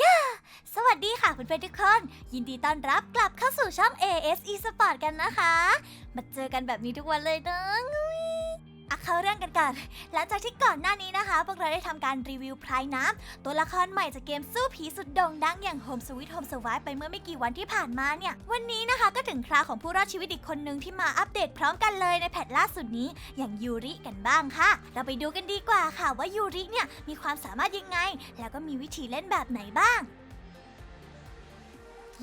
ยะสวัสดีค่ะเพื่อนๆทุกคน ยินดีต้อนรับกลับเข้าสู่ช่อง AS eSport กันนะคะ มาเจอกันแบบนี้ทุกวันเลยนะ อะเข้าเรื่องกันก่อน หลังจากที่ก่อนหน้านี้นะคะ พวกเราได้ทำการรีวิวพรายน้ำตัวละครใหม่จากเกมสู้ผีสุดโด่งดังอย่าง Home Sweet Home Survive ไปเมื่อไม่กี่วันที่ผ่านมาเนี่ย วันนี้นะคะก็ถึงคราวของผู้รอดชีวิตอีกคนหนึ่งที่มาอัปเดตพร้อมกันเลยในแพทล่าสุดนี้อย่างยูริกันบ้างค่ะ เราไปดูกันดีกว่าค่ะว่ายูริเนี่ยมีความสามารถยังไง แล้วก็มีวิธีเล่นแบบไหนบ้าง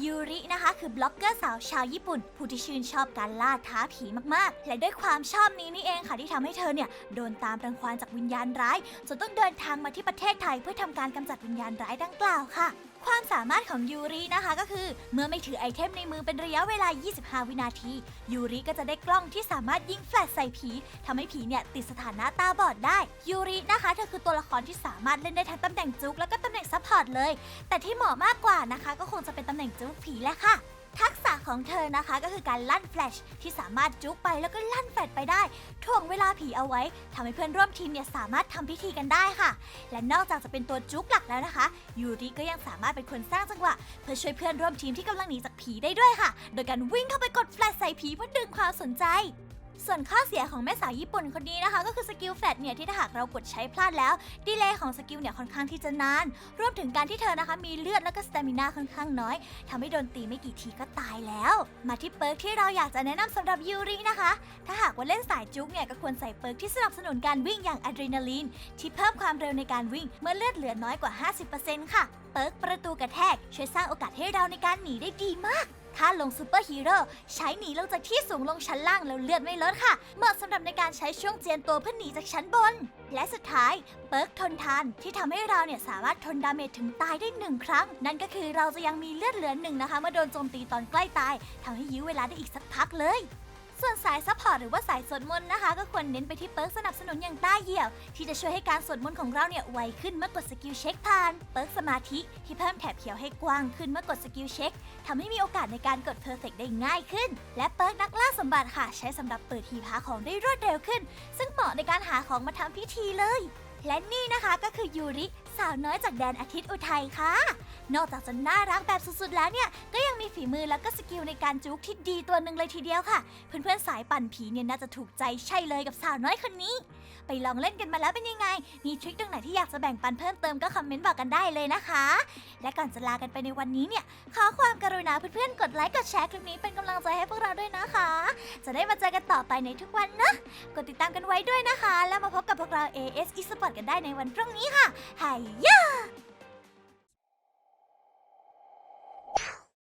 ยูรินะคะ คือบล็อกเกอร์สาวชาวญี่ปุ่น ผู้ที่ชื่นชอบการล่าท้าผีมากๆ และด้วยความชอบนี้นี่เองค่ะที่ทำให้เธอเนี่ยโดนตามรังควานจากวิญญาณร้ายจนต้องเดินทางมาที่ประเทศไทยเพื่อทำการกำจัดวิญญาณร้ายดังกล่าวค่ะ ความสามารถของยูรินะคะก็คือ เมื่อไม่ถือไอเทมในมือเป็นระยะเวลา 25 วินาที ยูริก็จะได้กล้องที่สามารถยิงแฟลชใส่ผีทำให้ผีเนี่ยติดสถานะตาบอดได้ ยูรินะคะเธอคือตัวละครที่สามารถเล่นได้ทั้งตำแหน่งจุกแล้วก็ตำแหน่งซัพพอร์ตเลย แต่ที่เหมาะมากกว่านะคะ ก็คงจะเป็นตำแหน่งจุกผีแหละค่ะ ทักษะของเธอนะคะก็คือการลั่นแฟลชที่สามารถจุกไปแล้วก็ลั่นแฟลชไปได้ถ่วงเวลาผีเอาไว้ทำให้เพื่อนร่วมทีมเนี่ยสามารถทำพิธีกันได้ค่ะ และนอกจากจะเป็นตัวจุกหลักแล้วนะคะยูริก็ยังสามารถเป็นคนสร้างจังหวะเพื่อช่วยเพื่อนร่วมทีมที่กำลังหนีจากผีได้ด้วยค่ะ โดยการวิ่งเข้าไปกดแฟลชใส่ผีเพื่อดึงความสนใจ ส่วนข้อเสียของแม่สาวญี่ปุ่นคนนี้นะคะ ก็คือสกิลแฟลชเนี่ยที่ถ้าหากเรากดใช้พลาดแล้ว ดีเลย์ของสกิลเนี่ยค่อนข้างที่จะนาน รวมถึงการที่เธอนะคะ มีเลือดแล้วก็สเตมินาค่อนข้างน้อยทำให้โดนตีไม่กี่ทีก็ตายแล้ว มาที่เปิร์กที่เราอยากจะแนะนำสำหรับยูรินะคะ ถ้าหากว่าเล่นสายจุกเนี่ยก็ควรใส่เปิร์กที่สนับสนุนการวิ่งอย่างอะดรีนาลีนที่เพิ่มความเร็วในการวิ่ง เมื่อเลือดเหลือน้อยกว่า 50%ค่ะเปิร์กประตูกระแทกช่วยสร้างโอกาสให้เราในการหนีได้ดีมาก ถ้าลงซูเปอร์ฮีโร่ใช้หนีลงจากที่สูงลงชั้นล่างแล้วเลือดไม่ลดค่ะ เหมาะสำหรับในการใช้ช่วงเจียนตัวเพื่อหนีจากชั้นบน และสุดท้ายเปิร์กทนทานที่ทำให้เราเนี่ยสามารถทนดาเมจถึงตายได้หนึ่งครั้ง นั่นก็คือเราจะยังมีเลือดเหลือหนึ่งนะคะเมื่อโดนโจมตีตอนใกล้ตายทำให้ยื้อเวลาได้อีกสักพักเลย ส่วนสายซัพพอร์ตหรือว่าสายสวดมนต์นะคะ ก็ควรเน้นไปที่เปิร์กสนับสนุนอย่างใต้เหี่ยว ที่จะช่วยให้การสวดมนต์ของเราเนี่ยไวขึ้นเมื่อกดสกิลเช็คผ่าน เปิร์กสมาธิที่เพิ่มแถบเขียวให้กว้างขึ้นเมื่อกดสกิลเช็คทำให้มีโอกาสในการกดเพอร์เฟกได้ง่ายขึ้น และเปิร์กนักล่าสมบัติค่ะ ใช้สำหรับเปิดหีบหาของได้รวดเร็วขึ้น ซึ่งเหมาะในการหาของมาทำพิธีเลย และนี่นะคะก็คือยูริสาวน้อยจากแดนอาทิตย์อุทัยค่ะ นอกจากจะน่ารักแบบสุดๆแล้วเนี่ย ก็ยังมีฝีมือแล้วก็สกิลในการจุกที่ดีตัวหนึ่งเลยทีเดียวค่ะ เพื่อนๆสายปั่นผีเนี่ยน่าจะถูกใจใช่เลยกับสาวน้อยคนนี้ ไปลองเล่นกันมาแล้วเป็นยังไง มีทริคตรงไหนที่อยากจะแบ่งปันเพิ่มเติมก็คอมเมนต์บอกกันได้เลยนะคะ และก่อนจะลากันไปในวันนี้เนี่ย ขอความกรุณาเพื่อนๆ กดไลค์ กดแชร์คลิปนี้เป็นกำลังใจให้พวกเราด้วยนะคะ จะได้มาเจอกันต่อไปในทุกวันนะ กดติดตามกันไว้ด้วยนะคะ แล้วมาพบกับพวกเรา AS Esport กันได้ในวันพรุ่งนี้ค่ะไฮย่า